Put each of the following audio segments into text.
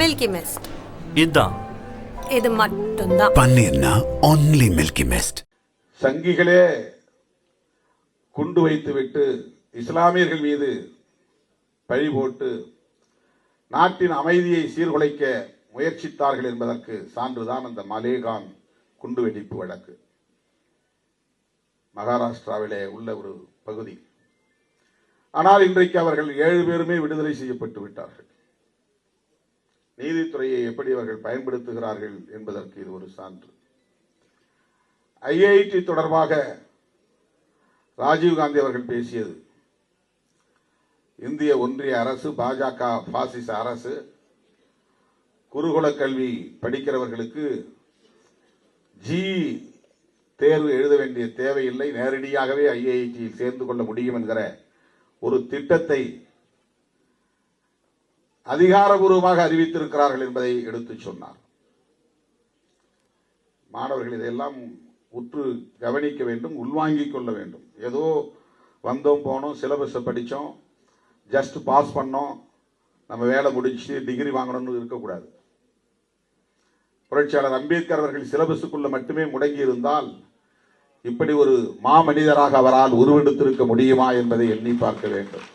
Milky mist இதுதான் இது மட்டும்தான். பன்னீர்னா only மில்கி மிஸ்ட் சங்கிகளே குண்டு வைத்துவிட்டு இஸ்லாமியர்கள் மீது பழி போட்டு நாட்டின் அமைதியை சீர்குலைக்க முயற்சித்தார்கள் என்பதற்கு சான்றுதான் அந்த மலேகான் குண்டுவெடிப்பு வழக்கு. மகாராஷ்டிராவிலே உள்ள ஒரு பகுதி. ஆனால் இன்றைக்கு அவர்கள் ஏழு பேருமே விடுதலை செய்யப்பட்டு விட்டார்கள். நீதித்துறையை எப்படி அவர்கள் பயன்படுத்துகிறார்கள் என்பதற்கு இது ஒரு சான்று. ஐஐடி தொடர்பாக ராஜீவ்காந்தி அவர்கள் பேசியது இந்திய ஒன்றிய அரசு பாஜக பாசிச அரசு குருகுல கல்வி படிக்கிறவர்களுக்கு ஜி தேர்வு எழுத வேண்டிய தேவையில்லை நேரடியாகவே ஐஐடியில் சேர்ந்து கொள்ள முடியும் என்கிற ஒரு திட்டத்தை அதிகாரபூர்வமாக அறிவித்திருக்கிறார்கள் என்பதை எடுத்துச் சொன்னார். மாணவர்கள் இதையெல்லாம் உற்று கவனிக்க வேண்டும் உள்வாங்கிக் கொள்ள வேண்டும். ஏதோ வந்தோம் போனோம் சிலபஸை படித்தோம் ஜஸ்ட் பாஸ் பண்ணோம் நம்ம வேலை முடிச்சு டிகிரி வாங்கணும்னு இருக்கக்கூடாது. புரட்சியாளர் அம்பேத்கர் அவர்கள் சிலபஸுக்குள்ள மட்டுமே முடங்கி இருந்தால் இப்படி ஒரு மாமனிதராக அவரால் உருவெடுத்திருக்க முடியுமா என்பதை எண்ணி பார்க்க வேண்டும்.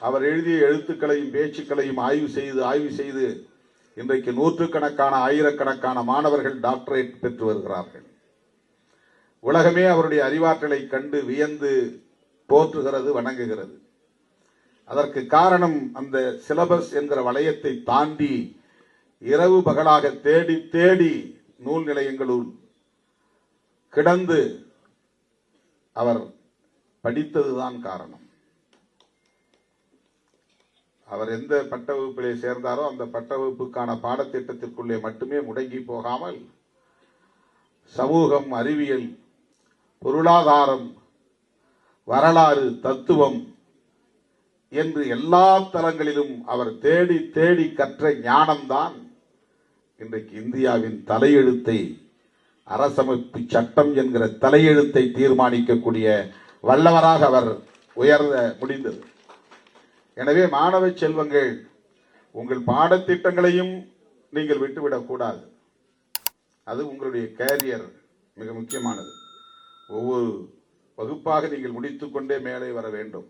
அவர் எழுதிய எழுத்துக்களையும் பேச்சுக்களையும் ஆய்வு செய்து ஆய்வு செய்து இன்றைக்கு நூற்றுக்கணக்கான ஆயிரக்கணக்கான மாணவர்கள் டாக்டரேட் பெற்று வருகிறார்கள். உலகமே அவருடைய அறிவாற்றலை கண்டு வியந்து போற்றுகிறது வணங்குகிறது. அதற்கு காரணம் அந்த சிலபஸ் என்கிற வளையத்தை தாண்டி இரவு பகலாக தேடி தேடி நூல் நிலையங்களுள் கிடந்து அவர் படித்ததுதான் காரணம். அவர் எந்த பட்ட வகுப்பிலே சேர்ந்தாரோ அந்த பட்ட வகுப்புக்கான பாடத்திட்டத்திற்குள்ளே மட்டுமே முடங்கி போகாமல் சமூகம் அறிவியல் பொருளாதாரம் வரலாறு தத்துவம் என்று எல்லா தலங்களிலும் அவர் தேடி தேடி கற்ற ஞானம்தான் இன்றைக்கு இந்தியாவின் தலையெழுத்தை அரசமைப்பு சட்டம் என்கிற தலையெழுத்தை தீர்மானிக்கக்கூடிய வல்லவராக அவர் உயர்ந்த முடிந்தது. எனவே மாணவ செல்வங்கள் உங்கள் பாடத்திட்டங்களையும் நீங்கள் விட்டுவிடக்கூடாது அது உங்களுடைய கேரியர் மிக முக்கியமானது. ஒவ்வொரு வகுப்பாக நீங்கள் முடித்துக்கொண்டே மேலே வர வேண்டும்.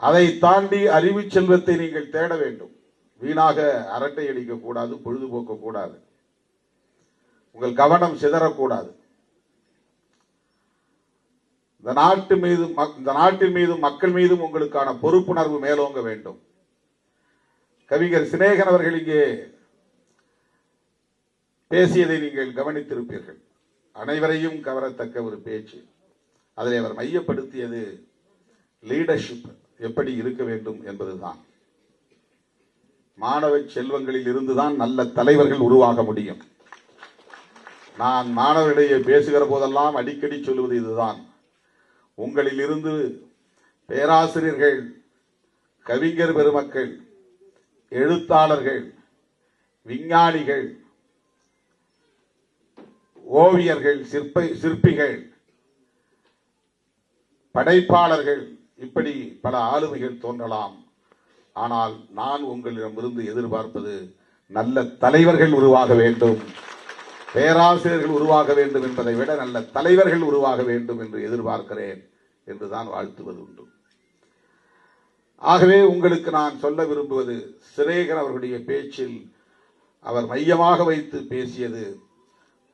அதை தாண்டி அறிவு செல்வத்தை நீங்கள் தேட வேண்டும். வீணாக அரட்டை அடிக்கக்கூடாது பொழுதுபோக்கக்கூடாது உங்கள் கவனம் சிதறக்கூடாது இந்த நாட்டு மீது மக்- இந்த நாட்டின் மீதும் மக்கள் மீதும் உங்களுக்கான பொறுப்புணர்வு மேலோங்க வேண்டும். கவிஞர் சிநேகன் அவர்கள் இங்கே பேசியதை நீங்கள் கவனித்திருப்பீர்கள். அனைவரையும் கவரத்தக்க ஒரு பேச்சு. அதில் அவர் மையப்படுத்தியது லீடர்ஷிப் எப்படி இருக்க வேண்டும் என்பதுதான். மாணவ செல்வங்களில் இருந்துதான் நல்ல தலைவர்கள் உருவாக முடியும். நான் மாணவர்களிடையே பேசுகிற போதெல்லாம் அடிக்கடி சொல்லுவது இதுதான். உங்களிலிருந்து பேராசிரியர்கள் கவிஞர் பெருமக்கள் எழுத்தாளர்கள் விஞ்ஞானிகள் ஓவியர்கள் சிற்ப சிற்பிகள் படைப்பாளர்கள் இப்படி பல ஆளுமைகள் தோன்றலாம். ஆனால் நான் உங்களிடமிருந்து எதிர்பார்ப்பது நல்ல தலைவர்கள் உருவாக வேண்டும். பேராசிரியர்கள் உருவாக வேண்டும் என்பதை விட நல்ல தலைவர்கள் உருவாக வேண்டும் என்று எதிர்பார்க்கிறேன் என்று தான் வாழ்த்துவது உண்டு. ஆகவே உங்களுக்கு நான் சொல்ல விரும்புவது சிரேகர் அவர்களுடைய பேச்சில் அவர் மையமாக வைத்து பேசியது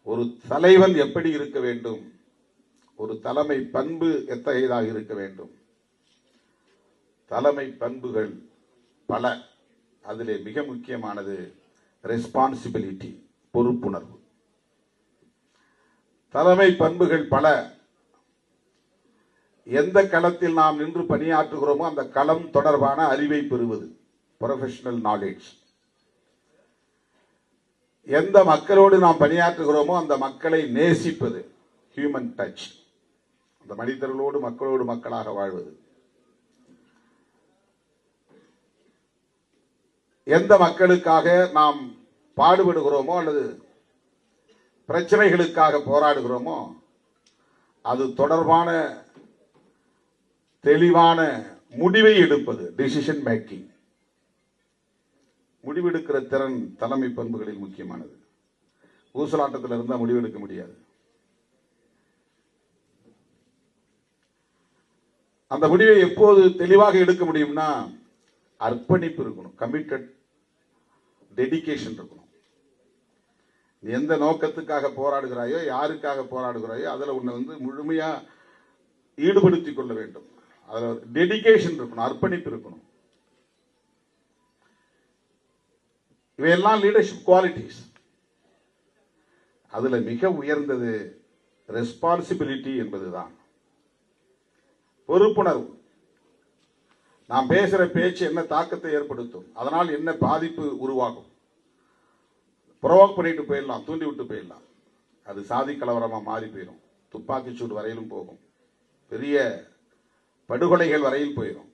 ஒரு தலைவன் எப்படி இருக்க வேண்டும் ஒரு தலைமை பண்பு எத்தகையதாக இருக்க வேண்டும். தலைமை பண்புகள் பல அதிலே மிக முக்கியமானது ரெஸ்பான்சிபிலிட்டி பொறுப்புணர்வு. தலைமை பண்புகள் பல. எந்த களத்தில் நாம் நின்று பணியாற்றுகிறோமோ அந்த களம் தொடர்பான அறிவை பெறுவது. ப்ரொஃபஷனல் நாலேஜ் எந்த மக்களோடு நாம் பணியாற்றுகிறோமோ அந்த மக்களை நேசிப்பது. ஹியூமன் டச் அந்த மனிதர்களோடு மக்களோடு மக்களாக வாழ்வது. எந்த மக்களுக்காக நாம் பாடுபடுகிறோமோ அல்லது பிரச்சனைகளுக்காக போராடுகிறோமோ அது தொடர்பான தெளிவான முடிவை எடுப்பது டிசிஷன் மேக்கிங் முடிவெடுக்கிற திறன் தலைமை பண்புகளில் முக்கியமானது. ஊசலாட்டத்தில் இருந்தால் முடிவெடுக்க முடியாது. அந்த முடிவை எப்போது தெளிவாக எடுக்க முடியும்னா அர்ப்பணிப்பு இருக்கணும் கமிட்டட் டெடிகேஷன் இருக்கணும். எந்த நோக்கத்துக்காக போராடுகிறாயோ யாருக்காக போராடுகிறாயோ அதில் உன்னை வந்து முழுமையாக ஈடுபடுத்திக் கொள்ள வேண்டும். அதில் டெடிகேஷன் இருக்கணும் அர்ப்பணிப்பு இருக்கணும். இவையெல்லாம் லீடர்ஷிப் குவாலிட்டிஸ் அதில் மிக உயர்ந்தது ரெஸ்பான்சிபிலிட்டி என்பதுதான். பொறுப்புணர்வு. நாம் பேசுகிற பேச்சு என்ன தாக்கத்தை ஏற்படுத்தும் அதனால் என்ன பாதிப்பு உருவாகும். ப்ரொவோக் பண்ணிட்டு போயிடலாம் தூண்டி விட்டு போயிடலாம். அது சாதி கலவரமாக மாறி போயிடும் துப்பாக்கி சூடு வரையிலும் போகும். பெரிய படுகொலைகள் வரையில் போயிடும்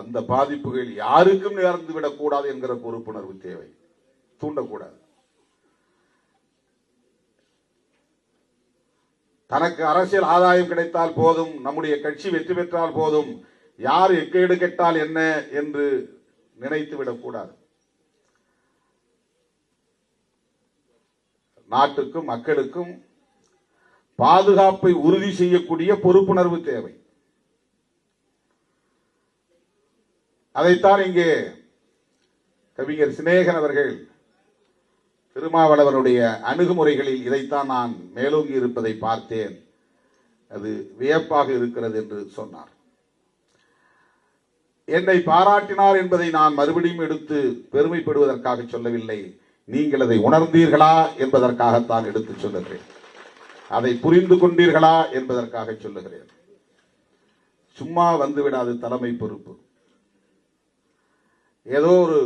அந்த பாதிப்புகள் யாருக்கும் நேர்ந்து விடக்கூடாது என்கிற பொறுப்புணர்வு தேவை. தூண்டக்கூடாது. தனக்கு அரசியல் ஆதாயம் கிடைத்தால் போதும் நம்முடைய கட்சி வெற்றி பெற்றால் போதும் யார் எக்கேடு கெட்டால் என்ன என்று நினைத்து விடக்கூடாது. நாட்டுக்கும் மக்களுக்கும் பாதுகாப்பை உறுதி செய்யக்கூடிய பொறுப்புணர்வு தேவை. அதைத்தான் இங்கே கவிஞர் சிநேகன் அவர்கள் திருமாவளவனுடைய அணுகுமுறைகளில் இதைத்தான் நான் மேலோங்கி இருப்பதை பார்த்தேன். அது வியப்பாக இருக்கிறது என்று சொன்னார். என்னை பாராட்டினார் என்பதை நான் மறுபடியும் எடுத்து பெருமைப்படுவதற்காக சொல்லவில்லை. நீங்கள் அதை உணர்ந்தீர்களா என்பதற்காகத்தான் எடுத்து சொல்லுகிறேன். அதை புரிந்து கொண்டீர்களா என்பதற்காக சொல்லுகிறேன். சும்மா வந்து விடாது தலைமை பொறுப்பு. ஏதோ ஒரு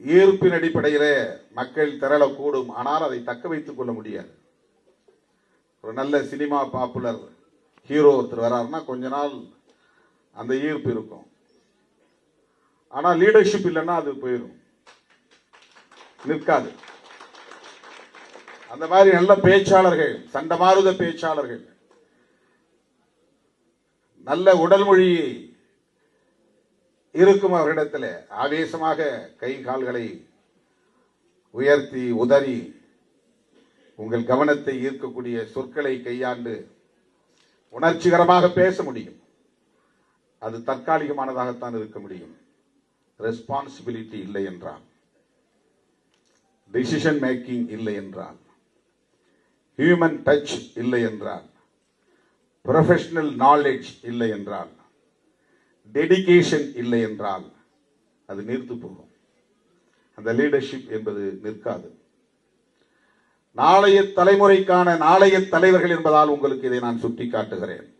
ஈர்ப்பின் அடிப்படையிலே மக்கள் திரளக்கூடும் ஆனால் அதை தக்க வைத்துக் கொள்ள முடியாது. ஒரு நல்ல சினிமா பாப்புலர் ஹீரோ ஒருத்தர் வராருன்னா கொஞ்ச நாள் அந்த ஈர்ப்பு இருக்கும். ஆனால் லீடர்ஷிப் இல்லைன்னா அது போயிடும் நிற்காது. அந்த மாதிரி நல்ல பேச்சாளர்கள் சண்டமாருத பேச்சாளர்கள். நல்ல உடல் மொழி இருக்கும் அவரிடத்தில் ஆவேசமாக கை கால்களை உயர்த்தி உதறி உங்கள் கவனத்தை ஈர்க்கக்கூடிய சொற்களை கையாண்டு உணர்ச்சிகரமாக பேச முடியும். அது தற்காலிகமானதாகத்தான் இருக்க முடியும். ரெஸ்பான்சிபிலிட்டி இல்லை என்றால். டிசிஷன் மேக்கிங் இல்லை என்றால் ஹியூமன் டச் இல்லை என்றால் ப்ரொஃபஷனல் நாலேஜ் இல்லை என்றால் டெடிகேஷன் இல்லை என்றால் அது நிறுத்து போகும். அந்த லீடர்ஷிப் என்பது நிற்காது. நாளைய தலைமுறைக்கான நாளைய தலைவர்கள் என்பதால் உங்களுக்கு இதை நான் சுட்டி காட்டுகிறேன்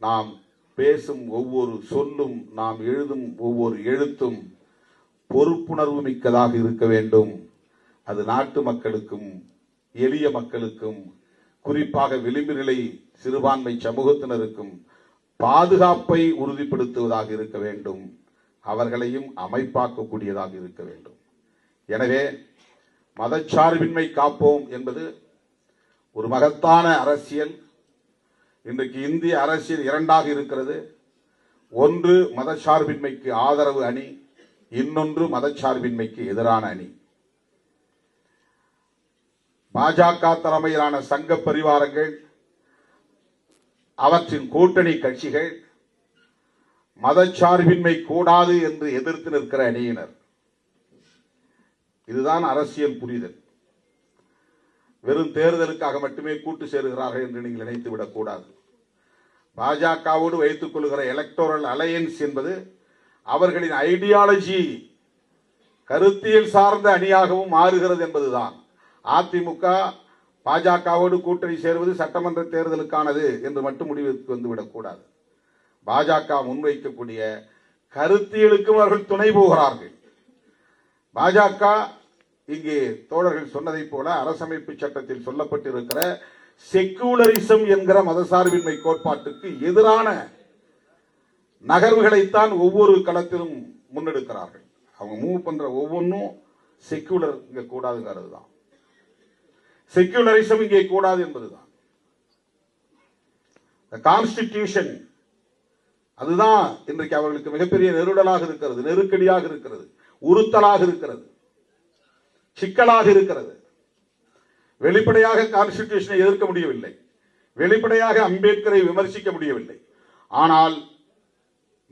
நாம் பேசும் ஒவ்வொரு சொல்லும் நாம் எழுதும் ஒவ்வொரு எழுத்தும் பொறுப்புணர்வு மிக்கதாக இருக்க வேண்டும். அது நாட்டு மக்களுக்கும் எளிய மக்களுக்கும் குறிப்பாக விளிம்புநிலை சிறுபான்மை சமூகத்தினருக்கும் பாதுகாப்பை உறுதிப்படுத்துவதாக இருக்க வேண்டும். அவர்களையும் அமைப்பாக்கக்கூடியதாக இருக்க வேண்டும். எனவே மதச்சார்பின்மை காப்போம் என்பது ஒரு மகத்தான அரசியல். இன்றைக்கு இந்திய அரசியல் இரண்டாக இருக்கிறது. ஒன்று மதச்சார்பின்மைக்கு ஆதரவு அணி இன்னொன்று மதச்சார்பின்மைக்கு எதிரான அணி. பாஜக தலைமையிலான சங்க பரிவாரங்கள் அவற்றின் கூட்டணி கட்சிகள் மதச்சார்பின்மை கூடாது என்று எதிர்த்து நிற்கிற அணியினர். இதுதான் அரசியல் புரிதல். வெறும் தேர்தலுக்காக மட்டுமே கூட்டு சேருகிறார்கள் என்று நீங்கள் நினைத்து விடக்கூடாது பாஜகவோடு வைத்துக் கொள்கிற எலக்டோரல் அலையன்ஸ் என்பது அவர்களின் ஐடியாலஜி கருத்தியல் சார்ந்த அணியாகவும் மாறுகிறது என்பதுதான். அதிமுக பாஜகவோடு கூட்டணி சேர்வது சட்டமன்ற தேர்தலுக்கானது என்று மட்டும் முடிவுக்கு வந்துவிடக்கூடாது பாஜக முன்வைக்கக்கூடிய கருத்தியலுக்கும் அவர்கள் துணை போகிறார்கள். பாஜக இங்கே தோழர்கள் சொன்னதைப் போல அரசமைப்பு சட்டத்தில் சொல்லப்பட்டிருக்கிற செக்குலரிசம் என்கிற மதசார்பின்மை கோட்பாட்டுக்கு எதிரான நகர்வுகளைத்தான் ஒவ்வொரு களத்திலும் முன்னெடுக்கிறார்கள். அவங்க மூவ் பண்ற ஒவ்வொன்றும் செக்யூலர் இங்க கூடாதுங்கிறது தான். செக்யூலரிசம் இங்கே கூடாது என்பதுதான் கான்ஸ்டிடியூஷன் அதுதான் இன்றைக்கு அவர்களுக்கு மிகப்பெரிய நெருடலாக இருக்கிறது நெருக்கடியாக இருக்கிறது உறுத்தலாக இருக்கிறது சிக்கலாக இருக்கிறது. வெளிப்படையாக கான்ஸ்டிடியூஷனை எதிர்க்க முடியவில்லை. வெளிப்படையாக அம்பேத்கரை விமர்சிக்க முடியவில்லை. ஆனால்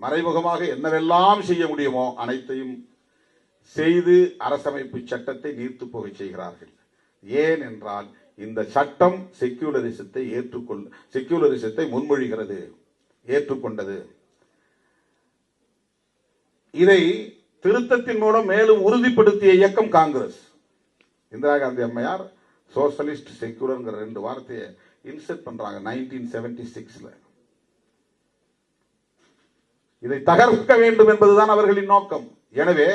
மறைமுகமாக என்னவெல்லாம் செய்ய முடியுமோ அனைத்தையும் செய்து அரசமைப்பு சட்டத்தை நீர்த்து போக செய்கிறார்கள். ஏன் என்றால் இந்த சட்டம் செக்யூலரிசத்தை ஏற்றுக்கொள் செக்யூலரிசத்தை முன்மொழிகிறது ஏற்றுக்கொண்டது. இதை திருத்தத்தின் மூலம் மேலும் உறுதிப்படுத்திய இயக்கம் காங்கிரஸ். இந்திரா காந்தி அம்மையார் சோசலிஸ்ட் செக்யூலர்ங்கிற ரெண்டு வார்த்தையை இன்செர்ட் பண்றாங்க நைன்டீன் செவன்டி சிக்ஸ்ல இதை தகர்க்க வேண்டும் என்பதுதான் அவர்களின் நோக்கம். எனவே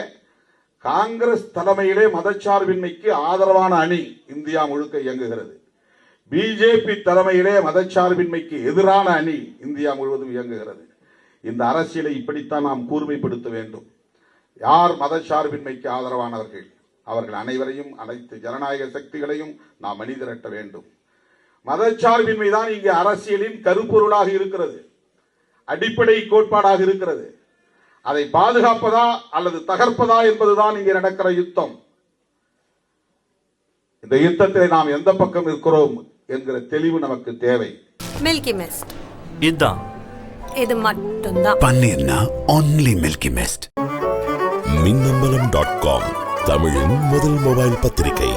காங்கிரஸ் தலைமையிலே மதச்சார்பின்மைக்கு ஆதரவான அணி இந்தியா முழுக்க இயங்குகிறது. பிஜேபி தலைமையிலே மதச்சார்பின்மைக்கு எதிரான அணி இந்தியா முழுவதும் இயங்குகிறது. இந்த அரசியலை இப்படித்தான் நாம் கூர்மைப்படுத்த வேண்டும். யார் மதச்சார்பின்மைக்கு ஆதரவானவர்கள்? அவர்கள் அனைவரையும் அனைத்து ஜனநாயக சக்திகளையும் நாம் அணிதிரட்ட வேண்டும். மதச்சார்பின்மை தான் இங்கே அரசியலின் கருப்பொருளாக இருக்கிறது. அடிப்படை கோட்பாடாக இருக்கிறது. அதை பாதுகாப்பதா அல்லது தகர்ப்பதா என்பதுதான் இங்கே நடக்கிற யுத்தம். இந்த யுத்தத்தில் நாம் எந்த பக்கம் இருக்கிறோம் என்கிற தெளிவு நமக்கு தேவை. மில்கி மிஸ்ட் இதான். இது மட்டும்தான். பன்னீர்னா only milky mist Minnambalam dot com தமிழின் முதல் மொபைல் பத்திரிகை.